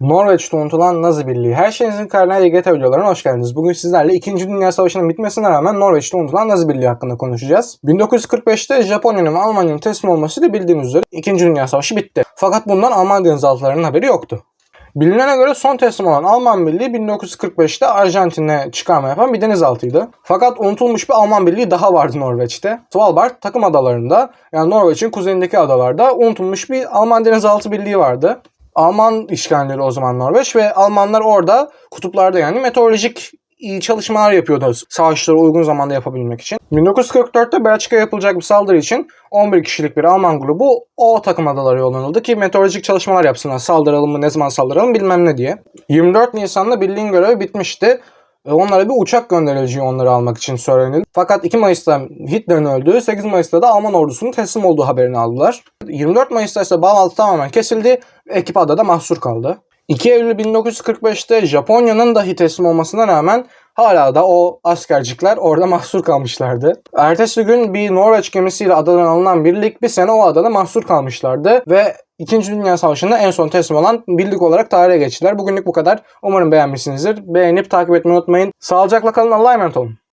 Norveç'te unutulan Nazi Birliği. Her şeyinizin kaynağı YGT videolarına hoş geldiniz. Bugün sizlerle 2. Dünya Savaşı'nın bitmesine rağmen Norveç'te unutulan Nazi Birliği hakkında konuşacağız. 1945'te Japonya'nın ve Almanya'nın teslim olmasıyla bildiğiniz üzere 2. Dünya Savaşı bitti. Fakat bundan Alman denizaltılarının haberi yoktu. Bilinene göre son teslim olan Alman Birliği 1945'te Arjantin'e çıkarma yapan bir denizaltıydı. Fakat unutulmuş bir Alman Birliği daha vardı Norveç'te. Svalbard takım adalarında yani Norveç'in kuzeyindeki adalarda unutulmuş bir Alman denizaltı birliği vardı. Alman işgalleri o zaman Norveç ve Almanlar orada kutuplarda yani meteorolojik iyi çalışmalar yapıyordu savaşları uygun zamanda yapabilmek için. 1944'te Belçika'ya yapılacak bir saldırı için 11 kişilik bir Alman grubu o takım adalara yollanıldı ki meteorolojik çalışmalar yapsınlar. Saldıralım mı, ne zaman saldıralım bilmem ne diye. 24 Nisan'da birliğin görevi bitmişti. E, Onlara bir uçak gönderileceği onları almak için söylenildi. Fakat 2 Mayıs'ta Hitler'in öldüğü, 8 Mayıs'ta da Alman ordusunun teslim olduğu haberini aldılar. 24 Mayıs'ta ise bağlantı tamamen kesildi ve ekip adada mahsur kaldı. 2 Eylül 1945'te Japonya'nın dahi teslim olmasına rağmen hala da o askercikler orada mahsur kalmışlardı. Ertesi gün bir Norveç gemisiyle adadan alınan birlik bir sene o adada mahsur kalmışlardı ve 2. Dünya Savaşı'nda en son teslim olan birlik olarak tarihe geçtiler. Bugünlük bu kadar. Umarım beğenmişsinizdir. Beğenip takip etmeyi unutmayın. Sağlıcakla kalın. Allah'a emanet olun.